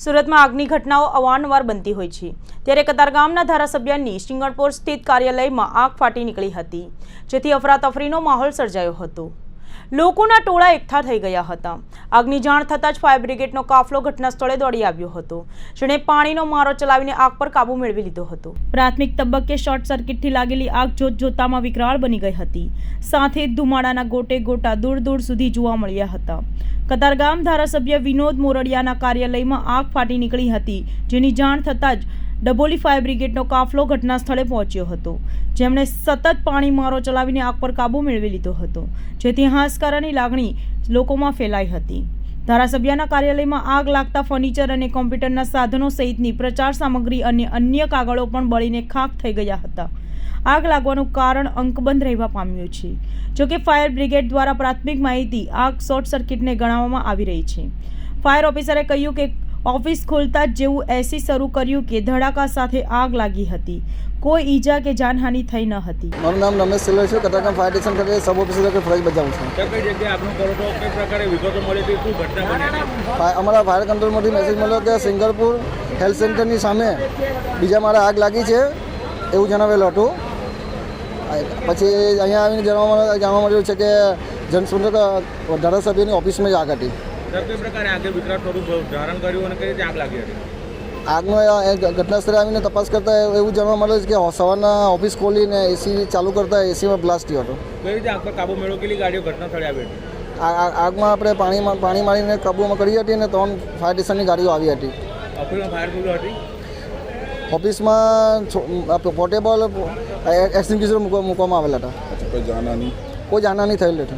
સુરતમાં આગની ઘટનાઓ અવારનવાર બનતી હોય છે. ત્યારે કતારગામના ધારાસભ્યની સિંગણપોર સ્થિત કાર્યાલયમાં આગ ફાટી નીકળી હતી, જેથી અફરાતફરીનો માહોલ સર્જાયો હતો. લોકોના ટોળા એકઠા થઈ ગયા હતા. આગની જાણ થતાં જ ફાયર બ્રિગેડનો કાફલો ઘટના સ્થળે દોડી આવ્યો હતો. જેણે પાણીનો મારો ચલાવીને આગ પર કાબુ મેળવી લીધો હતો. પ્રાથમિક તબક્કે શોર્ટ સર્કિટથી લાગેલી આગ જોત જોતામાં વિકરાળ બની ગઈ હતી. સાથે ધુમાડાના ગોટે ગોટા દૂર દૂર સુધી જોવા મળ્યા હતા. કતારગામ ધારાસભ્ય વિનોદ મોરડિયાના કાર્યાલયમાં આગ ફાટી નીકળી હતી, જેની જાણ થતાં જ ડબોલી ફાયર બ્રિગેડનો કાફલો ઘટના સ્થળે પહોંચ્યો હતો. જેમણે સતત પાણી મારો ચલાવીને આગ પર કાબૂ મેળવી લીધો હતો. જેથી હાશકારાની લાગણી લોકોમાં ફેલાઈ હતી. ધારાસભ્યના કાર્યાલયમાં આગ લાગતા ફર્નિચર અને કોમ્પ્યુટરના સાધનો સહિતની પ્રચાર સામગ્રી અને અન્ય કાગળો પણ બળીને ખાખ થઈ ગયા હતા. આગ લાગવાનું કારણ અંકબંધ રહેવા પામ્યું છે. જોકે ફાયર બ્રિગેડ દ્વારા પ્રાથમિક માહિતી આગ શોર્ટ સર્કિટને ગણાવવામાં આવી રહી છે. ફાયર ઓફિસરે કહ્યું કે ઓફિસ ખોલતા જ જેવું એસી શરૂ કર્યું કે ધડાકા સાથે આગ લાગી હતી. કોઈ ઈજા કે જાનહાનિ થઈ ન હતી. મારું નામ રમેશ સિલ્વર છે. કટાકા ફાયર સ્ટેશન ખાતે સબ ઓફિસર તરીકે ફરજ બજાવું છું. કઈ જગ્યાએ આપનું કરો તો કઈ પ્રકારે વિગતો મળી હતી? શું ઘટના બની અમારા ફાયર કંટ્રોલમાંથી મેસેજ મળ્યો કે સિંગરપુર હેલ્થ સેન્ટરની સામે બીજા મારા આગ લાગી છે. એવું જણાવેલું હતું. પછી અહીંયા આવીને જાણવા મળ્યું- જાણવા મળ્યું છે કે જનસંપર્ક ધારાસભ્યની ઓફિસમાં જ આગ હતી. સર કઈ પ્રકારે આગળ વિકરાળ સ્વરૂપ ધારણ કર્યું અને કઈ રીતે આગ લાગી હતી? આગનો આ- એ ઘટના સ્થળે આવીને તપાસ કરતા એવું જાણવા મળે છે કે સવારના ઓફિસ ખોલીને એસી ચાલુ કરતા એસીમાં બ્લાસ્ટ થયો હતો. કઈ રીતે આગ પર કાબુ મેળવો? કેટલી ગાડીઓ ઘટના સ્થળે આવી હતી? આગમાં આપણે પાણીમાં પાણી મારીને કાબૂમાં કરી હતી અને ત્રણ ફાયર સ્ટેશનની ગાડીઓ આવી હતી. ઓફિસમાં હતી પોર્ટેબલ એક્સટિંગ્યુશર મૂકવા મૂકવામાં આવેલા હતા. કોઈ જાનહાની? કોઈ જાનહાની થયેલી નથી.